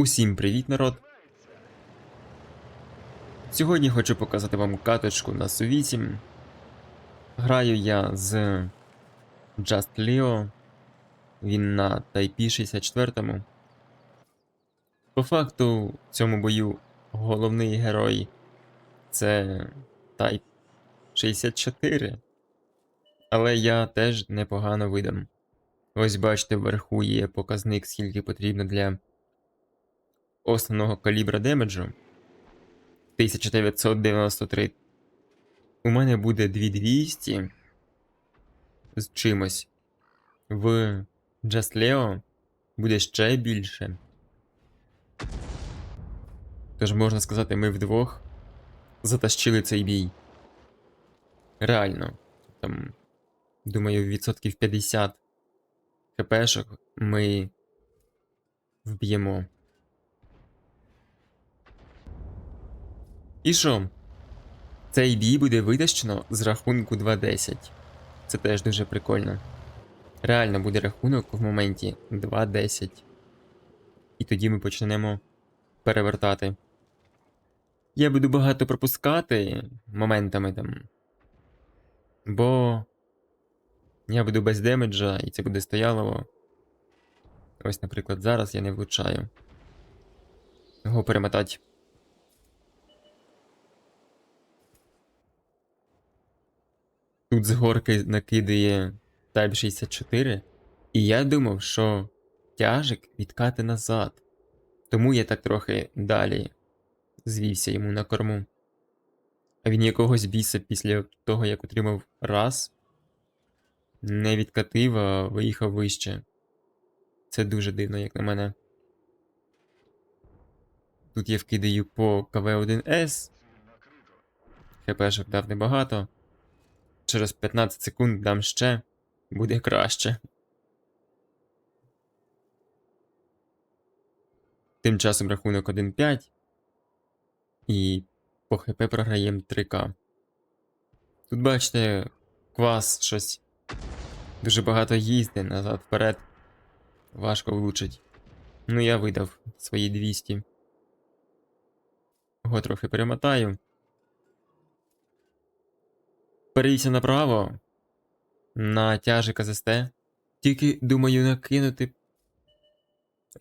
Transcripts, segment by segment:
Усім привіт, народ! Сьогодні хочу показати вам каточку на Су-8. Граю я з Just Leo. Він на Type 64. По факту, в цьому бою головний герой це Type 64. Але я теж непогано видам. Ось бачите, вверху є показник, скільки потрібно для основного калібра демеджу 1993. У мене буде 2200 з чимось. В Just Leo буде ще більше. Тож можна сказати, ми вдвох затащили цей бій. Реально. Там, думаю, відсотків 50 хпшок ми вб'ємо. І що? Цей бій буде витащено з рахунку 2.10. Це теж дуже прикольно. Реально буде рахунок в моменті 2.10. І тоді ми почнемо перевертати. Я буду багато пропускати моментами там. Бо я буду без демеджа, і це буде стоялово. Ось, наприклад, зараз я не влучаю. Його перемотати. Тут з горки накидає Type 64, і я думав, що тяжик відкати назад. Тому я так трохи далі звівся йому на корму. А він якогось біса після того, як отримав раз, не відкатив, а виїхав вище. Це дуже дивно, як на мене. Тут я вкидаю по КВ-1С. ХПшок дав небагато. Через 15 секунд дам ще. Буде краще. Тим часом рахунок 1-5. І по ХП програємо 3К. Тут бачите, квас щось дуже багато їздить назад вперед. Важко влучить. Ну, я видав свої 200. Його трохи перемотаю. Перейся направо. На тяжика з СТ. Тільки думаю накинути.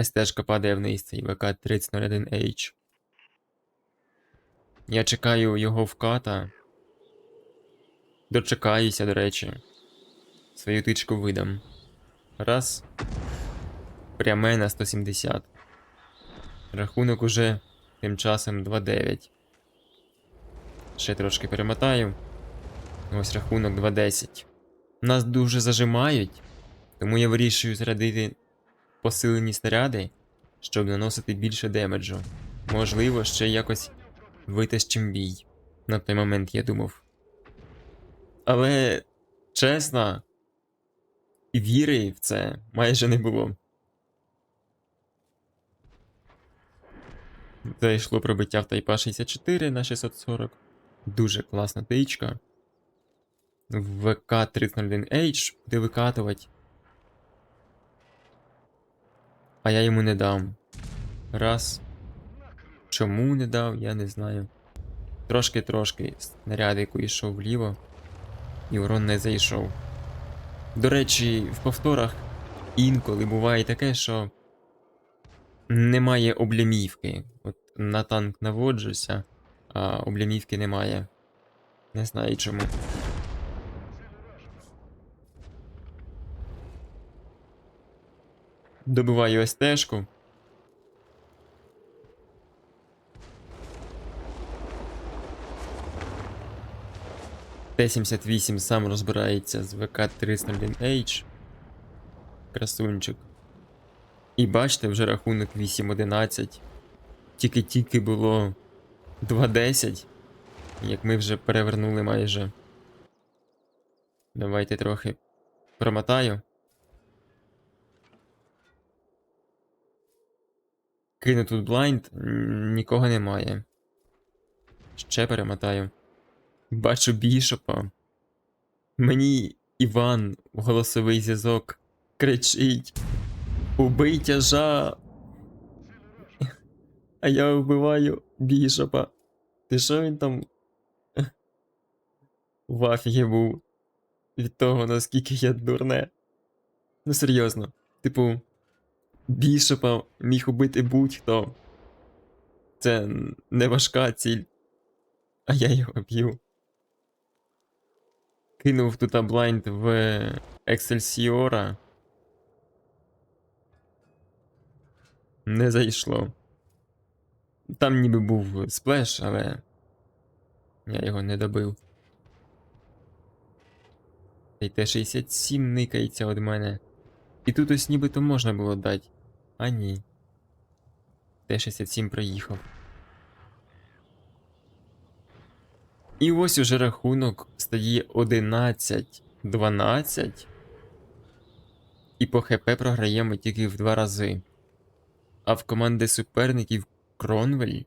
СТшка падає вниз цей ВК-3001H. Я чекаю його вката. Дочекаюся, до речі. Свою тичку видам. Раз. Пряме на 170. Рахунок уже тим часом 2-9. Ще трошки перемотаю. Ось рахунок 2-10. Нас дуже зажимають, тому я вирішую зарядити посилені снаряди, щоб наносити більше демеджу. Можливо, ще якось витащим бій. На той момент я думав. Але чесно, віри в це майже не було. Зайшло пробиття в Тайпа 64 на 640. Дуже класна тичка. В ВК-301H буде викатувати. А я йому не дам. Раз. Чому не дав, я не знаю. Трошки-трошки снарядику йшов вліво, і урон не зайшов. До речі, в повторах інколи буває таке, що немає облямівки. От на танк наводжуся, а облямівки немає. Не знаю чому. Добиваю СТшку. Т-78 сам розбирається з ВК-301H. Красунчик. І бачите, вже рахунок 8-11. Тільки-тільки було 2-10. Як ми вже перевернули майже. Давайте трохи промотаю. Кину тут блайнд, нікого немає. Ще перемотаю. Бачу бішопа. Мені Іван в голосовий зв'язок кричить: Убий тяжа! А я вбиваю бішопа. Ти що він там? В афігі був від того, наскільки я дурне. Ну серйозно. Типу, бішопа міг убити будь-хто. Це не важка ціль. А я його б'ю. Кинув тут блайнд в Excelsiora. Не зайшло. Там ніби був сплеш, але я його не добив. Та й Т-67 никається від мене. І тут ось нібито можна було дати. А ні. Т-67 проїхав. І ось уже рахунок стає 11-12. І по ХП програємо тільки в два рази. А в команди суперників Кронвель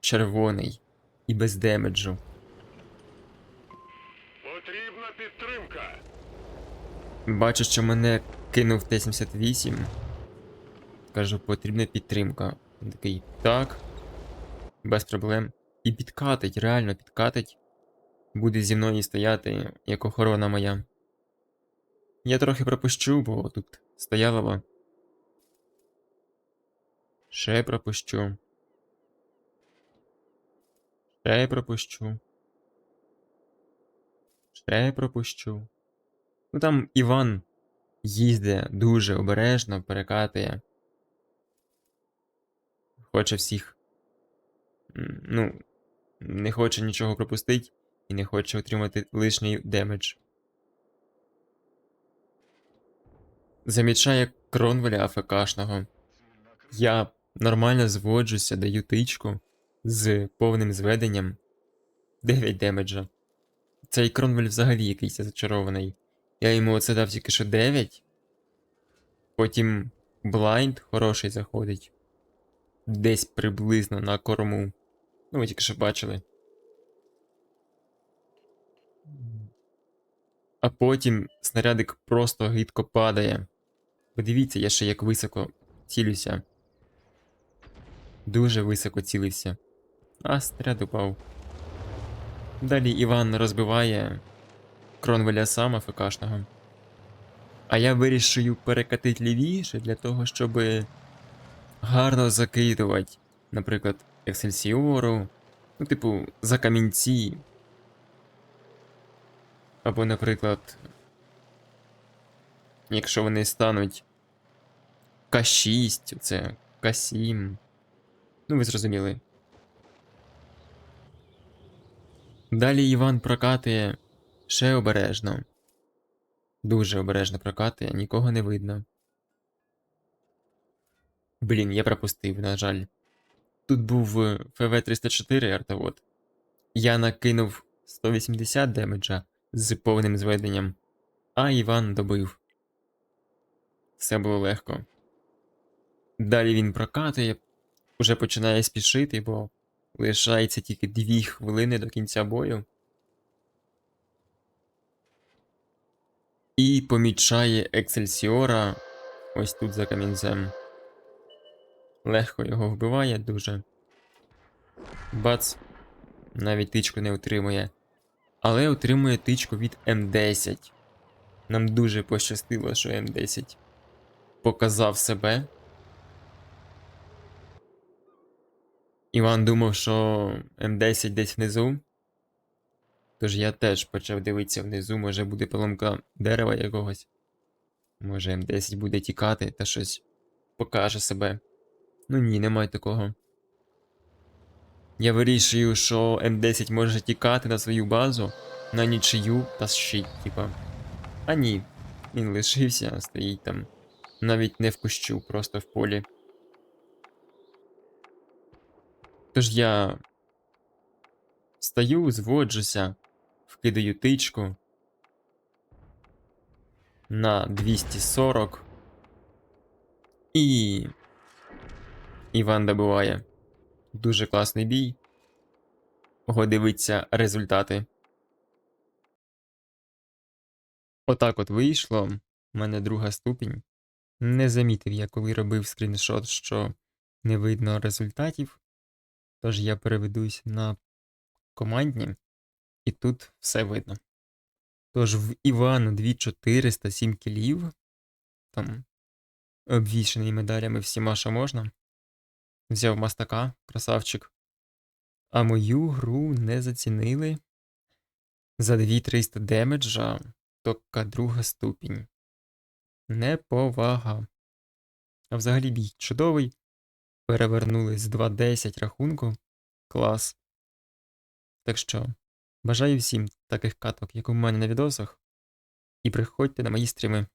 червоний і без демеджу. Потрібна підтримка. Бачу, що мене кинув Т-78. Кажу, потрібна підтримка. Він такий, так. Без проблем. І підкатить, реально підкатить. Буде зі мною стояти, як охорона моя. Я трохи пропущу, бо тут стоялова. Ще пропущу. Ще пропущу. Ще пропущу. Ну там Іван їздить дуже обережно, перекатує. Хоче всіх. Ну, не хоче нічого пропустити і не хоче отримати лишній демедж. Замічає Кронвеля АФКшного. Я нормально зводжуся, даю тичку з повним зведенням 9 демеджа. Цей Кронвель взагалі якийсь зачарований. Я йому оце дав тільки що 9. Потім блайнд хороший заходить. Десь приблизно на корму. Ну, ви тільки що бачили. А потім снарядик просто гидко падає. Подивіться, я ще як високо цілюся. Дуже високо цілився. А снаряд упав. Далі Іван розбиває Кронвеля сама ФКшного. А я вирішую перекатити лівіше для того, щоб гарно закидувати, наприклад, Ексельсіору, ну, типу, за камінці. Або, наприклад, якщо вони стануть К6, це К7. Ну, ви зрозуміли. Далі Іван прокатує ще обережно. Дуже обережно прокатує, нікого не видно. Блін, я пропустив, на жаль. Тут був е, ФВ-304 артовод. Я накинув 180 демеджа з повним зведенням, а Іван добив. Все було легко. Далі він прокатує, уже починає спішити, бо лишається тільки 2 хвилини до кінця бою. І помічає Ексельсіора ось тут за камінцем. Легко його вбиває дуже. Бац. Навіть тичку не отримує. Але отримує тичку від М10. Нам дуже пощастило, що М10 показав себе. Іван думав, що М10 десь внизу. Тож я теж почав дивитися внизу, може буде поломка дерева якогось. Може М10 буде тікати та щось покаже себе. Ну ні, немає такого. Я вирішую, що М10 може тікати на свою базу, на нічию та щит, типа. А ні, він лишився, стоїть там. Навіть не в кущу, просто в полі. Тож я стою, зводжуся, вкидаю тичку на 240. І. Іван добиває. Дуже класний бій. Го дивиться результати. Отак от вийшло. У мене друга ступінь. Не замітив я, коли робив скріншот, що не видно результатів. Тож я переведусь на командні, і тут все видно. Тож в Івана 2407 кілів, там обвішаний медалями всіма, що можна. Взяв мастака, красавчик. А мою гру не зацінили. За 2300 демеджа тока друга ступінь. Неповага. А взагалі бій чудовий. Перевернули з 2.10 рахунку. Клас. Так що, бажаю всім таких каток, як у мене на відосах. І приходьте на мої стріми.